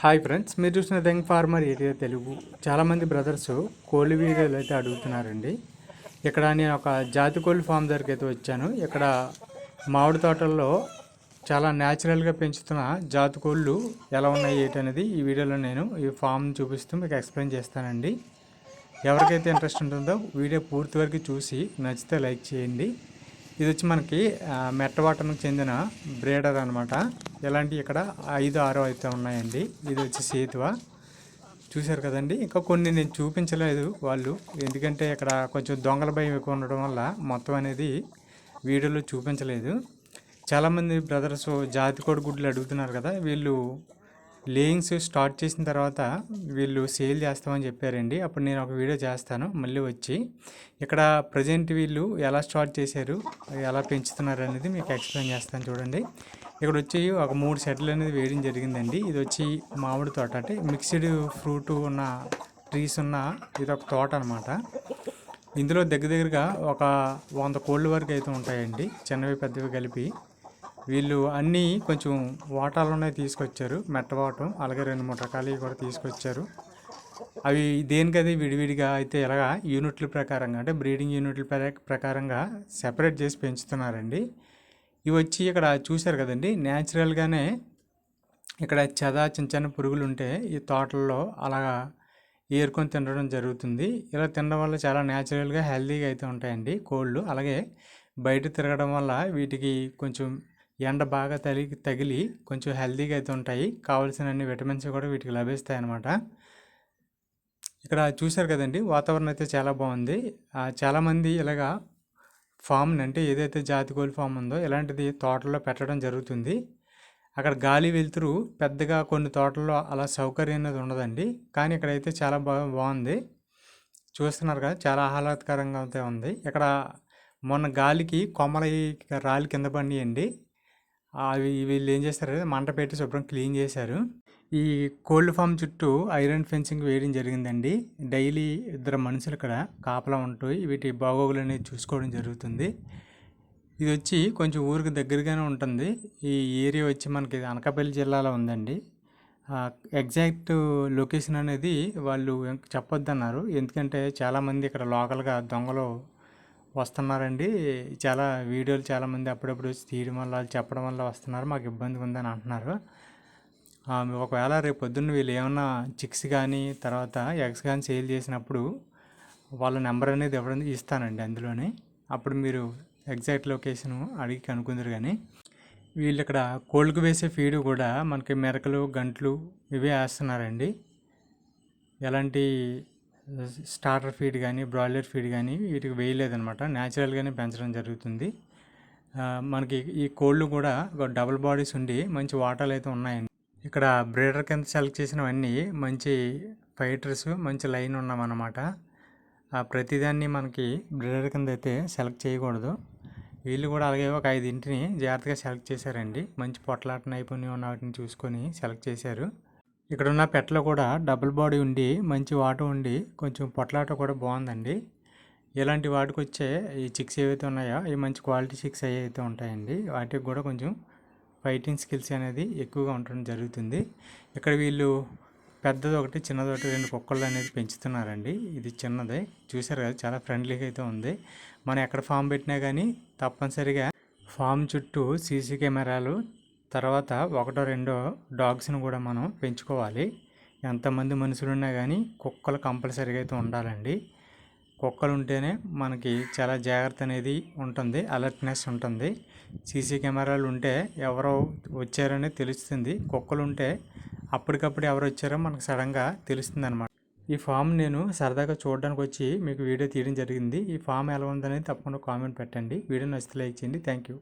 Hi friends మీరు చూసిన thing farmer area Telugu. చాలామంది బ్రదర్స్ కోళ్ళు వీడియోలు అయితే అడుగుతున్నారండి. ఇక్కడ నేను ఒక జాతి కోళ్ళు ఫామ్ దగ్గరికి అయితే వచ్చాను. ఇక్కడ మామిడి తోటల్లో చాలా న్యాచురల్గా పెంచుతున్న జాతి కోళ్ళు ఎలా ఉన్నాయి ఏంటి అనేది ఈ వీడియోలో నేను ఈ ఫామ్ చూపిస్తూ మీకు ఎక్స్ప్లెయిన్ చేస్తానండి. ఎవరికైతే ఇంట్రెస్ట్ ఉంటుందో వీడియో పూర్తి వరకు చూసి నచ్చితే లైక్ చేయండి. ఇది వచ్చి మనకి ఆ, చెందిన బ్రేడర్ అనమాట ఇలాంటి ఇక్కడ ఐదు ఆరు అయితే ఉన్నాయండి. ఇది వచ్చి సేతువ. చూశారు కదండి? ఇంకా కొన్ని నేను చూపించలేదు వాళ్ళు. ఎందుకంటే ఇక్కడ కొంచెం దొంగల భయం ఎక్కువ ఉండడం వల్ల మొత్తం అనేది వీడియోలో చూపించలేదు. చాలామంది బ్రదర్స్ జాతి కోడి గుడ్లు అడుగుతున్నారు కదా వీళ్ళు లేయింగ్స్ స్టార్ట్ చేసిన తర్వాత వీళ్ళు సేల్ చేస్తామని చెప్పారండి. అప్పుడు నేను ఒక వీడియో చేస్తాను. మళ్ళీ వచ్చి ఇక్కడ ప్రజెంట్ వీళ్ళు ఎలా స్టార్ట్ చేశారు ఎలా పెంచుతున్నారు అనేది మీకు ఎక్స్ప్లెయిన్ చేస్తాను చూడండి. ఇక్కడ వచ్చి ఒక మూడు సెట్లు అనేది వేయడం జరిగిందండి. ఇది వచ్చి మామిడి తోట అంటే మిక్స్డ్ ఫ్రూట్ ఉన్న ట్రీస్ ఉన్న ఇది ఒక తోట అనమాట ఇందులో దగ్గర దగ్గరగా ఒక వంద కోళ్ళ వరకు అయితే ఉంటాయండి. చిన్నవి పెద్దవి కలిపి వీళ్ళు అన్నీ కొంచెం వాటాలోనే తీసుకొచ్చారు. మెట్ట వాటం అలాగే రెండు మూడు రకాలు కూడా తీసుకొచ్చారు. అవి దేనికది విడివిడిగా అయితే ఎలాగా యూనిట్ల ప్రకారంగా అంటే బ్రీడింగ్ యూనిట్ల ప్ర- ప్రకారంగా సెపరేట్ చేసి పెంచుతున్నారండి. ఇవి వచ్చి ఇక్కడ చూశారు కదండి న్యాచురల్గానే ఇక్కడ చెద చిన్న చిన్న పురుగులు ఉంటే ఈ తోటల్లో అలాగా ఏరుకొని తినడం జరుగుతుంది. ఇలా తినడం వల్ల చాలా న్యాచురల్గా హెల్తీగా అయితే ఉంటాయండి కోళ్ళు. అలాగే బయట తిరగడం వల్ల వీటికి కొంచెం ఎండ బాగా తగిలి తగిలి కొంచెం హెల్తీగా అయితే ఉంటాయి. కావాల్సిన అన్ని విటమిన్స్ కూడా వీటికి లభిస్తాయి అన్నమాట ఇక్కడ చూశారు కదండి వాతావరణం అయితే చాలా బాగుంది. చాలామంది ఇలాగా ఫామ్ని అంటే ఏదైతే జాతి కోళ్ళ ఫామ్ ఉందో ఇలాంటిది తోటల్లో పెట్టడం జరుగుతుంది. అక్కడ గాలి వెలుతురు పెద్దగా కొన్ని తోటల్లో అలా సౌకర్యం అనేది ఉండదండి. కానీ ఇక్కడైతే చాలా బాగా బాగుంది. చూస్తున్నారు కదా చాలా ఆహ్లాదకరంగా అయితే ఉంది. ఇక్కడ మొన్న గాలికి కొమ్మలై రాలి కింద పడినాయండి. అవి వీళ్ళు ఏం చేస్తారు మంట పెట్టి శుభ్రం క్లీన్ చేశారు. ఈ కోల్డ్ ఫామ్ చుట్టూ ఐరన్ ఫెన్సింగ్ వేయడం జరిగిందండి. డైలీ ఇద్దరు మనుషులు ఇక్కడ కాపలా ఉంటూ వీటి బాగోగులు అనేది చూసుకోవడం జరుగుతుంది. ఇది వచ్చి కొంచెం ఊరికి దగ్గరగానే ఉంటుంది. ఈ ఏరియా వచ్చి మనకి అనకాపల్లి జిల్లాలో ఉందండి. ఎగ్జాక్ట్ లొకేషన్ అనేది వాళ్ళు చెప్పొద్దన్నారు. ఎందుకంటే చాలామంది ఇక్కడ లోకల్గా దొంగలు వస్తున్నారండి. చాలా వీడియోలు చాలామంది అప్పుడప్పుడు వచ్చి తీయడం వల్ల వాళ్ళు చెప్పడం వల్ల వస్తున్నారు. మాకు ఇబ్బంది ఉందని అంటున్నారు. ఒకవేళ రేపు పొద్దున్న వీళ్ళు ఏమన్నా చిక్స్ కానీ తర్వాత ఎగ్స్ కానీ సేల్ చేసినప్పుడు వాళ్ళ నెంబర్ అనేది ఇవ్వడం ఇస్తానండి అందులోనే. అప్పుడు మీరు ఎగ్జాక్ట్ లొకేషన్ అడిగి కనుక్కుందరు కానీ వీళ్ళు ఇక్కడ కోళ్ళకు వేసే ఫీడ్ కూడా మనకి మెరకలు గంట్లు ఇవే వేస్తున్నారండి. ఎలాంటి స్టార్టర్ ఫీడ్ కానీ బ్రాయిలర్ ఫీడ్ కానీ వీటికి వేయలేదనమాట న్యాచురల్గానే పెంచడం జరుగుతుంది. మనకి ఈ కోళ్ళు కూడా ఒక డబుల్ బాడీస్ ఉండి మంచి వాటాలు అయితే ఉన్నాయండి. ఇక్కడ బ్రీడర్ కింద సెలెక్ట్ చేసినవన్నీ మంచి ఫైటర్స్ మంచి లైన్ ఉన్నామన్నమాట ఆ ప్రతిదాన్ని మనకి బ్రీడర్ కింద అయితే సెలెక్ట్ చేయకూడదు. వీళ్ళు కూడా అలాగే ఒక ఐదింటిని జాగ్రత్తగా సెలెక్ట్ చేశారండి. మంచి పొట్లాట నైపుణ్యం ఉన్న వాటిని చూసుకొని సెలెక్ట్ చేశారు. ఇక్కడ ఉన్న పెట్టలో కూడా డబుల్ బాడీ ఉండి మంచి వాట ఉండి కొంచెం పొట్లాట కూడా బాగుందండి. ఇలాంటి వాటికి వచ్చే ఈ చిక్స్ ఏవైతే ఉన్నాయో ఈ మంచి క్వాలిటీ చిక్స్ అవి అయితే ఉంటాయండి వాటికి కూడా కొంచెం ఫైటింగ్ స్కిల్స్ అనేది ఎక్కువగా ఉండడం జరుగుతుంది. ఇక్కడ వీళ్ళు పెద్దది ఒకటి చిన్నది ఒకటి రెండు కుక్కలు అనేది పెంచుతున్నారండి. ఇది చిన్నదే. చూసారు కదా చాలా ఫ్రెండ్లీగా అయితే ఉంది. మనం ఎక్కడ ఫామ్ పెట్టినా కానీ తప్పనిసరిగా ఫామ్ చుట్టూ సీసీ కెమెరాలు తర్వాత ఒకటో రెండో డాగ్స్ని కూడా మనం పెంచుకోవాలి. ఎంతమంది మనుషులు ఉన్నా కానీ కుక్కలు కంపల్సరీగా అయితే ఉండాలండి. కుక్కలు ఉంటేనే మనకి చాలా జాగ్రత్త అనేది ఉంటుంది అలర్ట్నెస్ ఉంటుంది. సీసీ కెమెరాలు ఉంటే ఎవరో వచ్చారని తెలుస్తుంది. కుక్కలు ఉంటే అప్పటికప్పుడు ఎవరు వచ్చారో మనకు సడన్గా తెలుస్తుంది అనమాట ఈ ఫామ్ నేను సరదాగా చూడడానికి వచ్చి మీకు వీడియో తీయడం జరిగింది. ఈ ఫామ్ ఎలా ఉందనేది తప్పకుండా కామెంట్ పెట్టండి. వీడియో నచ్చితే లైక్ చేయండి. Thank you